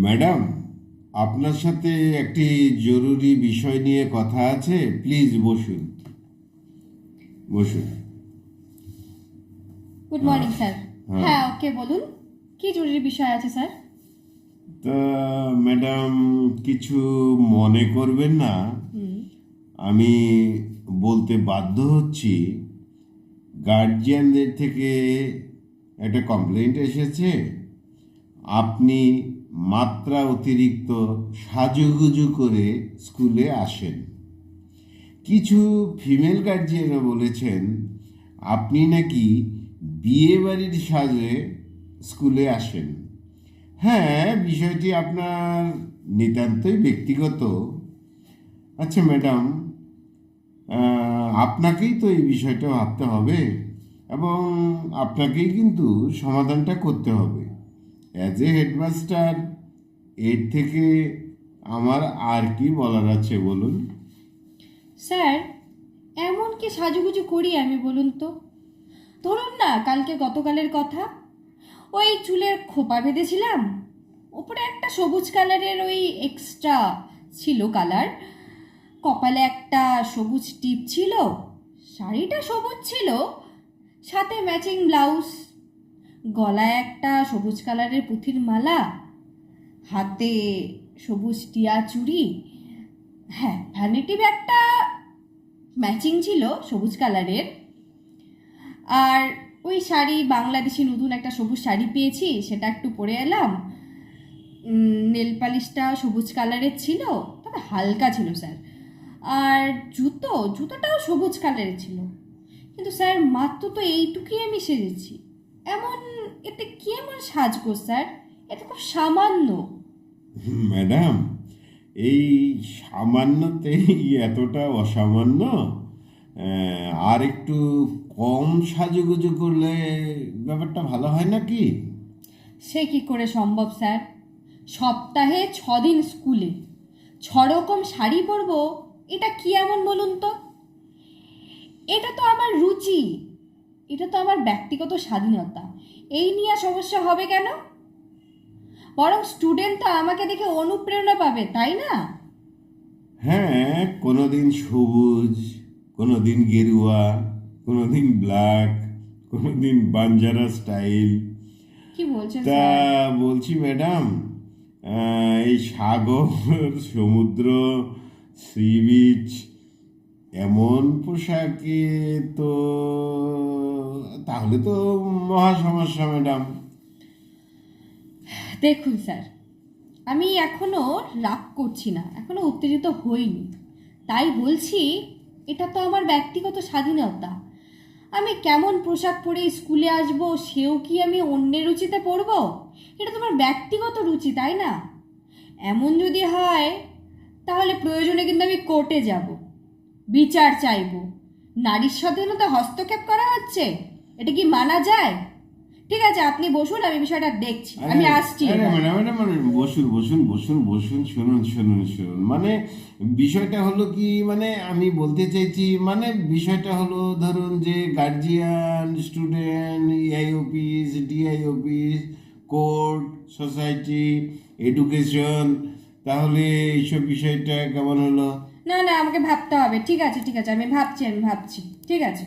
Madam আপনার সাথে একটি জরুরি বিষয় নিয়ে কথা আছে প্লিজ বসুন। বসুন। গুড মর্নিং স্যার হ্যাঁ। হ্যাঁ। ওকে বলুন। কি জরুরি বিষয় আছে স্যার তা ম্যাডাম কিছু মনে করবেন না। আমি বলতে বাধ্য হচ্ছি গার্জিয়ানদের থেকে একটা কমপ্লেন্ট এসেছে। আপনি মাত্রা অতিরিক্ত সাজুগুজু করে স্কুলে আসেন। কিছু ফিমেল গার্জিয়ানরা বলেছেন, আপনি নাকি বিয়ে বাড়ির সাজে স্কুলে আসেন? হ্যাঁ বিষয়টি আপনার নিতান্তই ব্যক্তিগত। আচ্ছা ম্যাডাম আপনাকেই তো এই বিষয়টা ভাবতে হবে এবং আপনাকেই কিন্তু সমাধানটা করতে হবে। অ্যাজ এ হেডমাস্টার এর থেকে আমার আর কি বলার আছে বলুন? স্যার, এমন কি সাজুগুজু করি আমি বলুন তো? ধরুন না, কালকে গতকালের কথা। ওই চুলের খোপা বেঁধেছিলাম। ওপরে একটা সবুজ কালারের ওই এক্সট্রা ছিল কালার। কপালে একটা সবুজ টিপ ছিল। শাড়িটা সবুজ ছিল। সাথে ম্যাচিং ব্লাউজ গলায় একটা সবুজ কালারের পুঁথির মালা, হাতে সবুজ টিয়া চুড়ি হ্যাঁ ভ্যানিটি ব্যাগটা ম্যাচিং ছিল সবুজ কালারের। আর ওই শাড়ি, বাংলাদেশি নতুন একটা সবুজ শাড়ি পেয়েছি, সেটা একটু পরে এলাম। নেল পালিশটা সবুজ কালারের ছিল, তবে হালকা ছিল, স্যার। আর জুতো, জুতোটাও সবুজ কালারের ছিল। কিন্তু, স্যার, মাত্র তো এইটুকুই আমি সেজেছি। এমন এতে কি এমন সাজগো স্যার? এটা খুব সামান্য। ম্যাডাম এই সামান্যতেই এতটা অসামান্য? আর একটু কম সাজুগুজু করলে ব্যাপারটা ভালো হয় নাকি? সে কি করে সম্ভব স্যার? সপ্তাহে ছ দিন স্কুলে। ছ রকম শাড়ি পরবো এটা কি এমন বলুন তো? এটা তো আমার রুচি। এটা তো আমার ব্যক্তিগত স্বাধীনতা। এই নিয়ে সমস্যা হবে কেন? বরং স্টুডেন্ট তো আমাকে দেখে অনুপ্রেরণা পাবে তাই না? হ্যাঁ কোনোদিন সবুজ কোনোদিন গেরুয়া কোনোদিন ব্ল্যাক কোনোদিন বাঞ্জারা স্টাইল কি বলছেন তা বলছি ম্যাডাম এই সাগর সমুদ্র সি বিচ এমন পোশাকে তো, তাহলে তো মহা সমস্যা ম্যাডাম। দেখুন স্যার, আমি এখনও রাগ করছি না, এখনও উত্তেজিত হইনি। তাই বলছি, এটা তো আমার ব্যক্তিগত স্বাধীনতা। আমি কেমন পোশাক পরে স্কুলে আসব, সেও কি আমি অন্যের রুচিতে পরবো? এটা তোমার ব্যক্তিগত রুচি, তাই না? এমন যদি হয়, তাহলে প্রয়োজনে কিন্তু আমি কোর্টে যাব। বিচার চাইব। নারীর স্বাধীনতা হস্তক্ষেপ করা হচ্ছে এটা কি মানা যায়? ঠিক আছে আপনি বসুন আমি বিষয়টা দেখছি আমি আসছি বসুন বসুন বসুন বসুন শুনুন শুনুন শুনুন। মানে বিষয়টা হলো কি মানে আমি বলতে চাইছি মানে বিষয়টা হলো ধরুন যে guardian student EI office DI office court society education তাহলে এইসব বিষয়টা কেমন হলো? না না, আমাকে ভাবতে হবে। ঠিক আছে ঠিক আছে, আমি ভাবছি আমি ভাবছি। ঠিক আছে।